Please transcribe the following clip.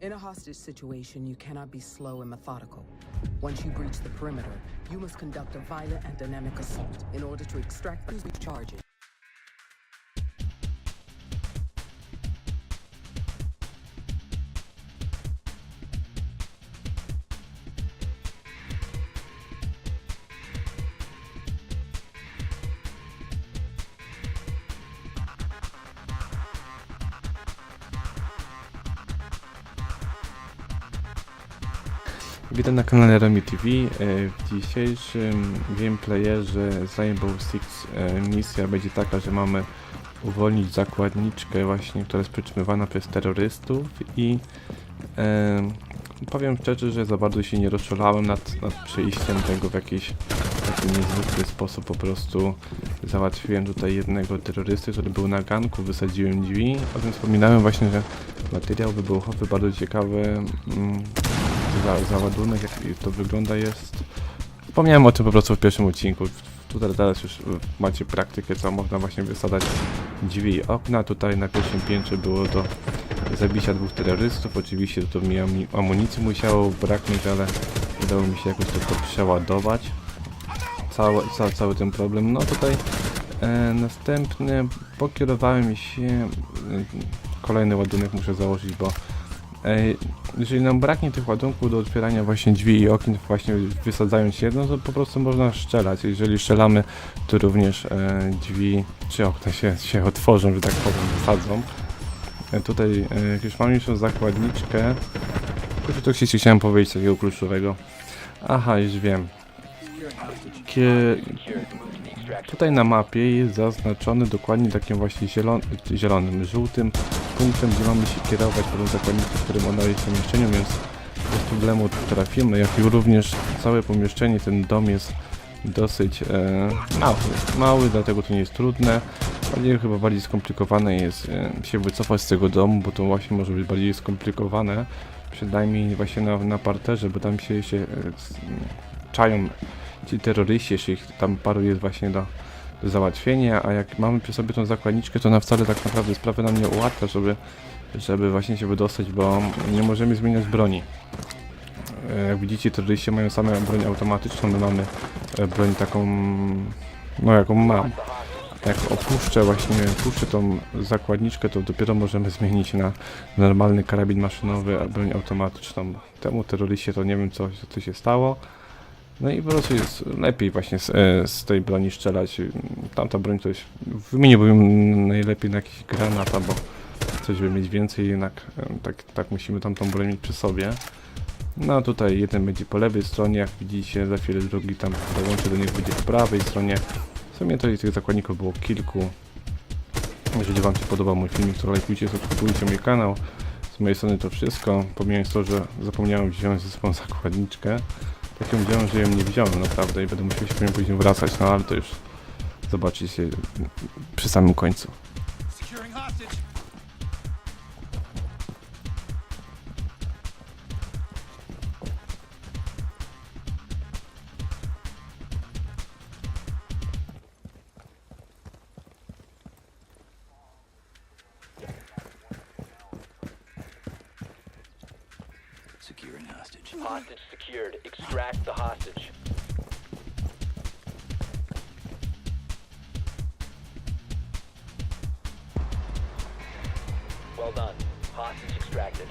In a hostage situation, you cannot be slow and methodical. Once you breach the perimeter, you must conduct a violent and dynamic assault in order to extract these charges. Witam na kanale Remi TV. E, W dzisiejszym gameplayerze z Rainbow Six e, misja będzie taka, że mamy uwolnić zakładniczkę właśnie, która jest przytrzymywana przez terrorystów i e, powiem szczerze, że za bardzo się nie rozczulałem nad, nad przejściem tego w jakiś taki niezwykły sposób po prostu załatwiłem tutaj jednego terrorysty, który był na ganku, wysadziłem drzwi, o tym wspominałem właśnie, że materiał wybuchowy bardzo ciekawy mm, za, załadunek, jak to wygląda jest. Wspomniałem o tym po prostu w pierwszym odcinku. Tutaj teraz już macie praktykę, co można właśnie wysadzać drzwi i okna. Tutaj na pierwszym piętrze było do zabicia dwóch terrorystów. Oczywiście to mi amunicji musiało braknąć, ale udało mi się jakoś to, przeładować. Cały, ca, cały ten problem. No tutaj e, następny pokierowałem się. E, kolejny ładunek muszę założyć, bo jeżeli nam braknie tych ładunków do otwierania właśnie drzwi i okien, właśnie wysadzając jedno, to po prostu można strzelać. Jeżeli strzelamy, to również e, drzwi czy okna się, się otworzą, że tak powiem, wysadzą. E, tutaj, e, już mam tą zakładniczkę, kurczę, to chcieć, chciałem powiedzieć takiego kluczowego. Aha, już wiem. Kie... Tutaj na mapie jest zaznaczony dokładnie takim właśnie zielon zielonym, żółtym punktem, gdzie mamy się kierować po tym zakładniku, w którym ona jest pomieszczeniu, więc bez problemu trafimy, jak i również całe pomieszczenie, ten dom jest dosyć e, mały, mały, dlatego to nie jest trudne. Bardziej chyba bardziej skomplikowane jest e, się wycofać z tego domu, bo to właśnie może być bardziej skomplikowane, przynajmniej właśnie na, na parterze, bo tam się, się e, czają ci terroryści, jeśli ich tam paru jest właśnie do, do załatwienia, a jak mamy przy sobie tą zakładniczkę, to ona wcale tak naprawdę sprawę nam nie ułatwia, żeby, żeby właśnie się wydostać, bo nie możemy zmieniać broni. E, Jak widzicie, terroryści mają same broń automatyczną, my mamy e, broń taką, no jaką mam. Jak opuszczę właśnie, opuszczę tą zakładniczkę, to dopiero możemy zmienić na normalny karabin maszynowy, a broń automatyczną. Temu terroryście to nie wiem co, co się stało. No i po prostu jest lepiej właśnie z, e, z tej broni strzelać. Tamta broń to jest, wymieniłbym najlepiej na jakiś granat albo coś, żeby mieć więcej, jednak tak, tak musimy tamtą broń mieć przy sobie. No tutaj jeden będzie po lewej stronie, jak widzicie, za chwilę drugi tam dołączy do niego będzie po prawej stronie. W sumie i tych zakładników było kilku. Jeżeli wam się podobał mój filmik, to lajkujcie, subskrybujcie mój kanał. Z mojej strony to wszystko, pomijając to, że zapomniałem wziąć ze sobą zakładniczkę. Tak ją wziąłem, że ją nie wziąłem naprawdę i będę musiał się później wracać, no ale to już zobaczycie przy samym końcu. Securing hostage. Hostage secured. Extract the hostage. Well done. Hostage extracted.